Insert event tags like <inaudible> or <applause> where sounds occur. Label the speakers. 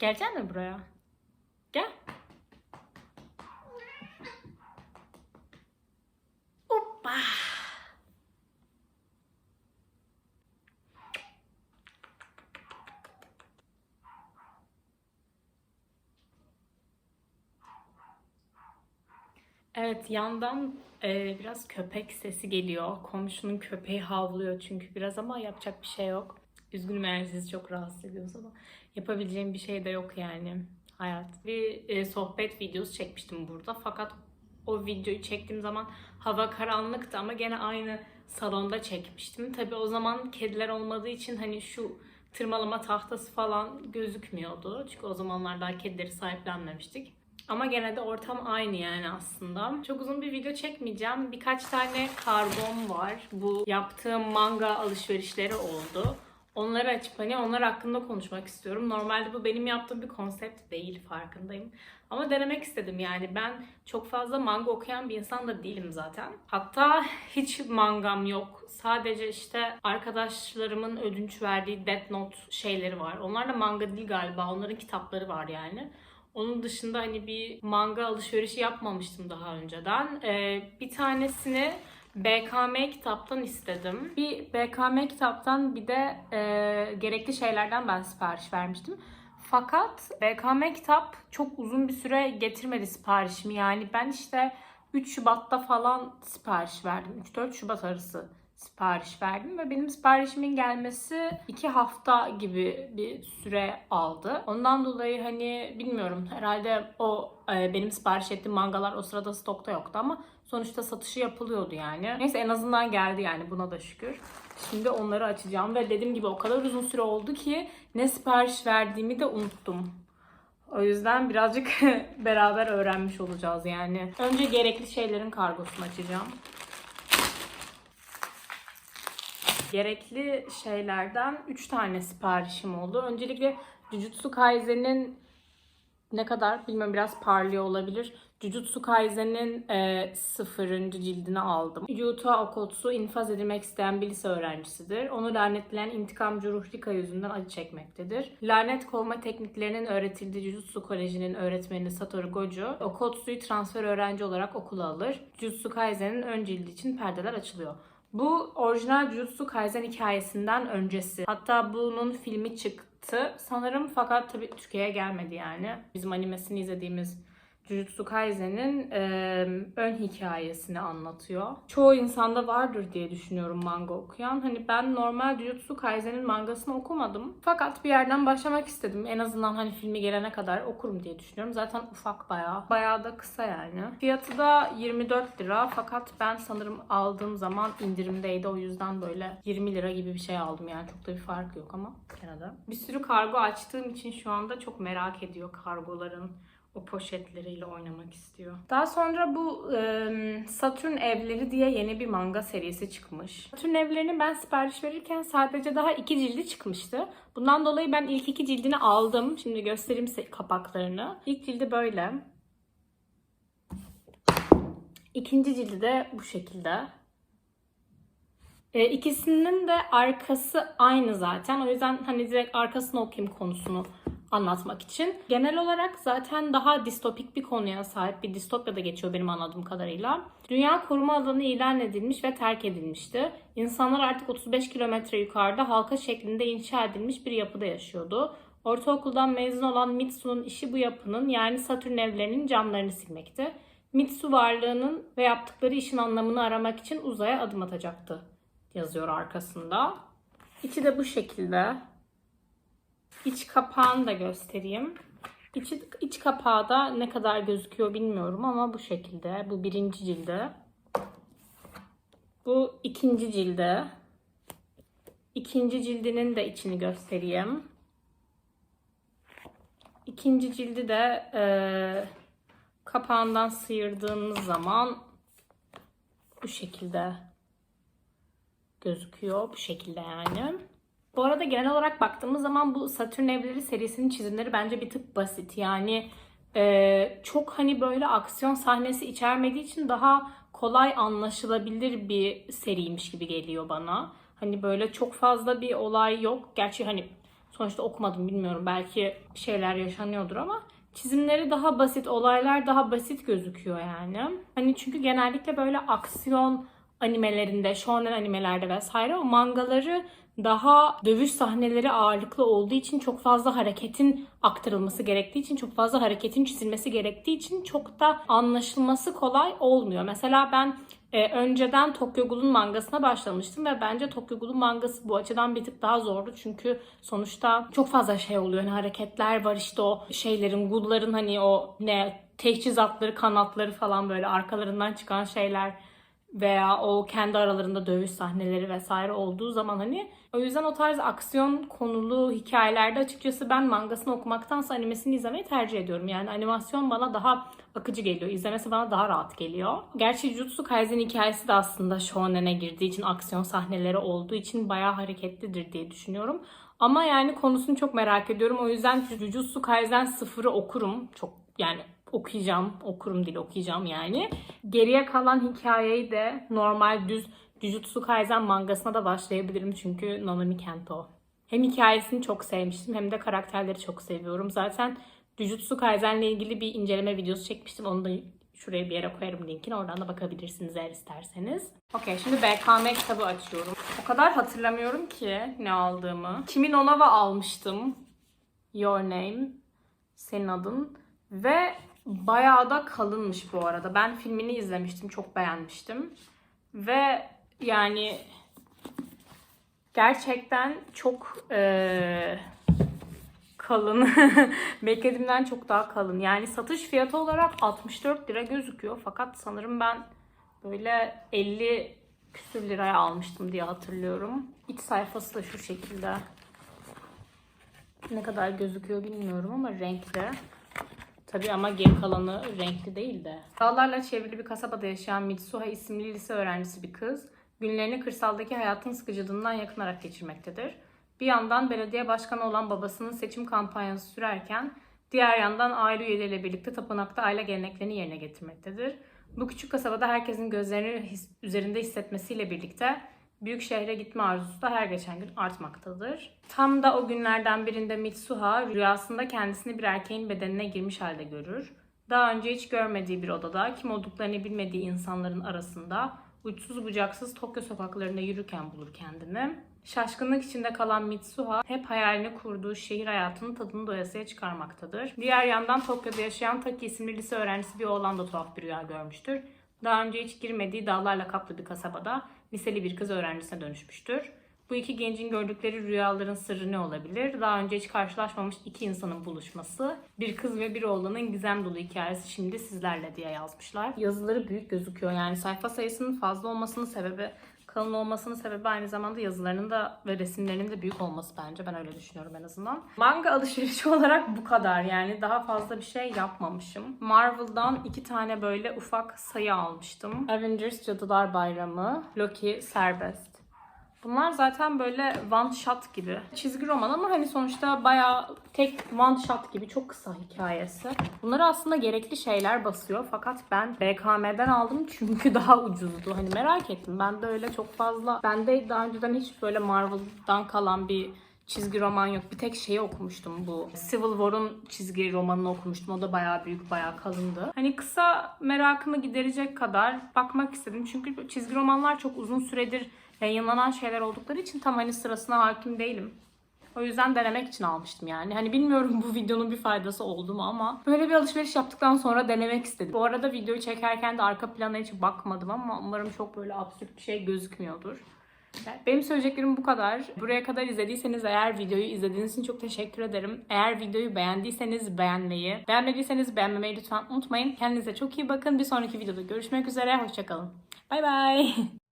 Speaker 1: Gelecek mi buraya? Gel. Hoppa. Evet yandan e, biraz köpek sesi geliyor. Komşunun köpeği havlıyor çünkü biraz ama yapacak bir şey yok. Üzgünüm eğer sizi çok rahatsız ediyorsa ama yapabileceğim bir şey de yok yani. Hayat. Bir e, sohbet videosu çekmiştim burada fakat o videoyu çektiğim zaman hava karanlıktı ama gene aynı salonda çekmiştim. Tabi o zaman kediler olmadığı için hani şu tırmalama tahtası falan gözükmüyordu. Çünkü o zamanlar daha kedileri sahiplenmemiştik. Ama gene de ortam aynı yani aslında. Çok uzun bir video çekmeyeceğim. Birkaç tane kargom var. Bu yaptığım manga alışverişleri oldu. Onları açıp hani onlar hakkında konuşmak istiyorum. Normalde bu benim yaptığım bir konsept değil farkındayım. Ama denemek istedim yani. Ben çok fazla manga okuyan bir insan da değilim zaten. Hatta hiç mangam yok. Sadece işte arkadaşlarımın ödünç verdiği Death Note şeyleri var. Onlar da manga değil galiba. Onların kitapları var yani. Onun dışında hani bir manga alışverişi yapmamıştım daha önceden. Ee, bir tanesini BKM kitaptan istedim. Bir BKM kitaptan bir de e, gerekli şeylerden ben sipariş vermiştim. Fakat BKM kitap çok uzun bir süre getirmedi siparişimi. Yani ben işte 3 Şubat'ta falan sipariş verdim. 3-4 Şubat arası sipariş verdim ve benim siparişimin gelmesi 2 hafta gibi bir süre aldı. Ondan dolayı hani bilmiyorum herhalde o e, benim sipariş ettiğim mangalar o sırada stokta yoktu ama sonuçta satışı yapılıyordu yani. Neyse en azından geldi yani buna da şükür. Şimdi onları açacağım ve dediğim gibi o kadar uzun süre oldu ki ne sipariş verdiğimi de unuttum. O yüzden birazcık <laughs> beraber öğrenmiş olacağız yani. Önce gerekli şeylerin kargosunu açacağım. Gerekli şeylerden 3 tane siparişim oldu. Öncelikle Jujutsu Kaisen'in ne kadar bilmiyorum biraz parlıyor olabilir. Jujutsu Kaisen'in e, sıfırıncı cildini aldım. Yuta Okotsu infaz edilmek isteyen bir lise öğrencisidir. Onu lanetleyen intikamcı ruh Rika yüzünden acı çekmektedir. Lanet kovma tekniklerinin öğretildiği Jujutsu Koleji'nin öğretmeni Satoru Gojo, Okotsu'yu transfer öğrenci olarak okula alır. Jujutsu Kaisen'in ön cildi için perdeler açılıyor. Bu orijinal Jujutsu Kaisen hikayesinden öncesi. Hatta bunun filmi çıktı sanırım fakat tabii Türkiye'ye gelmedi yani. Bizim animesini izlediğimiz Jujutsu Kaisen'in e, ön hikayesini anlatıyor. Çoğu insanda vardır diye düşünüyorum manga okuyan. Hani ben normal Jujutsu Kaisen'in mangasını okumadım. Fakat bir yerden başlamak istedim. En azından hani filmi gelene kadar okurum diye düşünüyorum. Zaten ufak bayağı. Bayağı da kısa yani. Fiyatı da 24 lira. Fakat ben sanırım aldığım zaman indirimdeydi. O yüzden böyle 20 lira gibi bir şey aldım yani. Çok da bir fark yok ama gene de. Bir sürü kargo açtığım için şu anda çok merak ediyor kargoların o poşetleriyle oynamak istiyor. Daha sonra bu e, Satürn Evleri diye yeni bir manga serisi çıkmış. Satürn Evleri'ni ben sipariş verirken sadece daha iki cildi çıkmıştı. Bundan dolayı ben ilk iki cildini aldım. Şimdi göstereyim kapaklarını. İlk cildi böyle. İkinci cildi de bu şekilde. E, ikisinin de arkası aynı zaten. O yüzden hani direkt arkasını okuyayım konusunu anlatmak için. Genel olarak zaten daha distopik bir konuya sahip bir distopyada geçiyor benim anladığım kadarıyla. Dünya koruma alanı ilan edilmiş ve terk edilmişti. İnsanlar artık 35 kilometre yukarıda halka şeklinde inşa edilmiş bir yapıda yaşıyordu. Ortaokuldan mezun olan Mitsu'nun işi bu yapının yani Satürn evlerinin camlarını silmekti. Mitsu varlığının ve yaptıkları işin anlamını aramak için uzaya adım atacaktı yazıyor arkasında. İçi de bu şekilde. İç kapağını da göstereyim. İçi, iç kapağı da ne kadar gözüküyor bilmiyorum ama bu şekilde. Bu birinci cilde. Bu ikinci cilde. İkinci cildinin de içini göstereyim. İkinci cildi de e, kapağından sıyırdığınız zaman bu şekilde gözüküyor. Bu şekilde yani. Bu arada genel olarak baktığımız zaman bu Satürn evleri serisinin çizimleri bence bir tık basit. Yani e, çok hani böyle aksiyon sahnesi içermediği için daha kolay anlaşılabilir bir seriymiş gibi geliyor bana. Hani böyle çok fazla bir olay yok. Gerçi hani Sonuçta okumadım bilmiyorum. Belki şeyler yaşanıyordur ama çizimleri daha basit, olaylar daha basit gözüküyor yani. Hani çünkü genellikle böyle aksiyon animelerinde, shonen animelerde vesaire o mangaları daha dövüş sahneleri ağırlıklı olduğu için çok fazla hareketin aktarılması gerektiği için çok fazla hareketin çizilmesi gerektiği için çok da anlaşılması kolay olmuyor. Mesela ben e, önceden Tokyo Ghoul'un mangasına başlamıştım ve bence Tokyo Ghoul'un mangası bu açıdan bir tık daha zordu. Çünkü sonuçta çok fazla şey oluyor. Hani hareketler var işte o şeylerin, Ghoul'ların hani o ne teçhizatları, kanatları falan böyle arkalarından çıkan şeyler veya o kendi aralarında dövüş sahneleri vesaire olduğu zaman hani o yüzden o tarz aksiyon konulu hikayelerde açıkçası ben mangasını okumaktansa animesini izlemeyi tercih ediyorum. Yani animasyon bana daha akıcı geliyor. İzlemesi bana daha rahat geliyor. Gerçi Jujutsu Kaisen hikayesi de aslında shonen'e girdiği için aksiyon sahneleri olduğu için bayağı hareketlidir diye düşünüyorum. Ama yani konusunu çok merak ediyorum. O yüzden Jujutsu Kaisen sıfırı okurum. Çok yani okuyacağım. Okurum değil okuyacağım yani. Geriye kalan hikayeyi de normal düz Jujutsu Kaisen mangasına da başlayabilirim çünkü Nanami Kento. Hem hikayesini çok sevmiştim hem de karakterleri çok seviyorum. Zaten Jujutsu Kaisen'le ilgili bir inceleme videosu çekmiştim. Onu da şuraya bir yere koyarım linkini. Oradan da bakabilirsiniz eğer isterseniz. Okey şimdi BKM kitabı açıyorum. O kadar hatırlamıyorum ki ne aldığımı. Kimin Onava almıştım. Your Name. Senin adın. Ve bayağı da kalınmış bu arada. Ben filmini izlemiştim. Çok beğenmiştim. Ve yani gerçekten çok eee, kalın. <laughs> Beklediğimden çok daha kalın. Yani satış fiyatı olarak 64 lira gözüküyor. Fakat sanırım ben böyle 50 küsür liraya almıştım diye hatırlıyorum. İç sayfası da şu şekilde. Ne kadar gözüküyor bilmiyorum ama renkli. Tabii ama geri kalanı renkli değil de. Dağlarla çevrili bir kasabada yaşayan Mitsuha isimli lise öğrencisi bir kız, günlerini kırsaldaki hayatın sıkıcılığından yakınarak geçirmektedir. Bir yandan belediye başkanı olan babasının seçim kampanyası sürerken, diğer yandan aile üyeleriyle birlikte tapınakta aile geleneklerini yerine getirmektedir. Bu küçük kasabada herkesin gözlerini his- üzerinde hissetmesiyle birlikte büyük şehre gitme arzusu da her geçen gün artmaktadır. Tam da o günlerden birinde Mitsuha rüyasında kendisini bir erkeğin bedenine girmiş halde görür. Daha önce hiç görmediği bir odada kim olduklarını bilmediği insanların arasında uçsuz bucaksız Tokyo sokaklarında yürürken bulur kendini. Şaşkınlık içinde kalan Mitsuha hep hayalini kurduğu şehir hayatının tadını doyasıya çıkarmaktadır. Diğer yandan Tokyo'da yaşayan Taki isimli lise öğrencisi bir oğlan da tuhaf bir rüya görmüştür. Daha önce hiç girmediği dağlarla kaplı bir kasabada liseli bir kız öğrencisine dönüşmüştür. Bu iki gencin gördükleri rüyaların sırrı ne olabilir? Daha önce hiç karşılaşmamış iki insanın buluşması. Bir kız ve bir oğlanın gizem dolu hikayesi şimdi sizlerle diye yazmışlar. Yazıları büyük gözüküyor. Yani sayfa sayısının fazla olmasının sebebi kalın olmasının sebebi aynı zamanda yazılarının da ve resimlerinin de büyük olması bence. Ben öyle düşünüyorum en azından. Manga alışverişi <laughs> olarak bu kadar. Yani daha fazla bir şey yapmamışım. Marvel'dan iki tane böyle ufak sayı almıştım. Avengers Cadılar Bayramı, Loki Serbest. Bunlar zaten böyle one shot gibi. Çizgi roman ama hani sonuçta bayağı tek one shot gibi çok kısa hikayesi. Bunları aslında gerekli şeyler basıyor fakat ben BKM'den aldım <laughs> çünkü daha ucuzdu. Hani merak ettim. Ben de öyle çok fazla. Bende daha önceden hiç böyle Marvel'dan kalan bir çizgi roman yok. Bir tek şeyi okumuştum bu. Civil War'un çizgi romanını okumuştum. O da bayağı büyük, bayağı kalındı. Hani kısa merakımı giderecek kadar bakmak istedim. Çünkü çizgi romanlar çok uzun süredir yayınlanan şeyler oldukları için tam hani sırasına hakim değilim. O yüzden denemek için almıştım yani. Hani bilmiyorum <laughs> bu videonun bir faydası oldu mu ama böyle bir alışveriş yaptıktan sonra denemek istedim. Bu arada videoyu çekerken de arka plana hiç bakmadım ama umarım çok böyle absürt bir şey gözükmüyordur. Benim söyleyeceklerim bu kadar. Buraya kadar izlediyseniz eğer videoyu izlediğiniz için çok teşekkür ederim. Eğer videoyu beğendiyseniz beğenmeyi, beğenmediyseniz beğenmemeyi lütfen unutmayın. Kendinize çok iyi bakın. Bir sonraki videoda görüşmek üzere. Hoşçakalın. Bay bay. <laughs>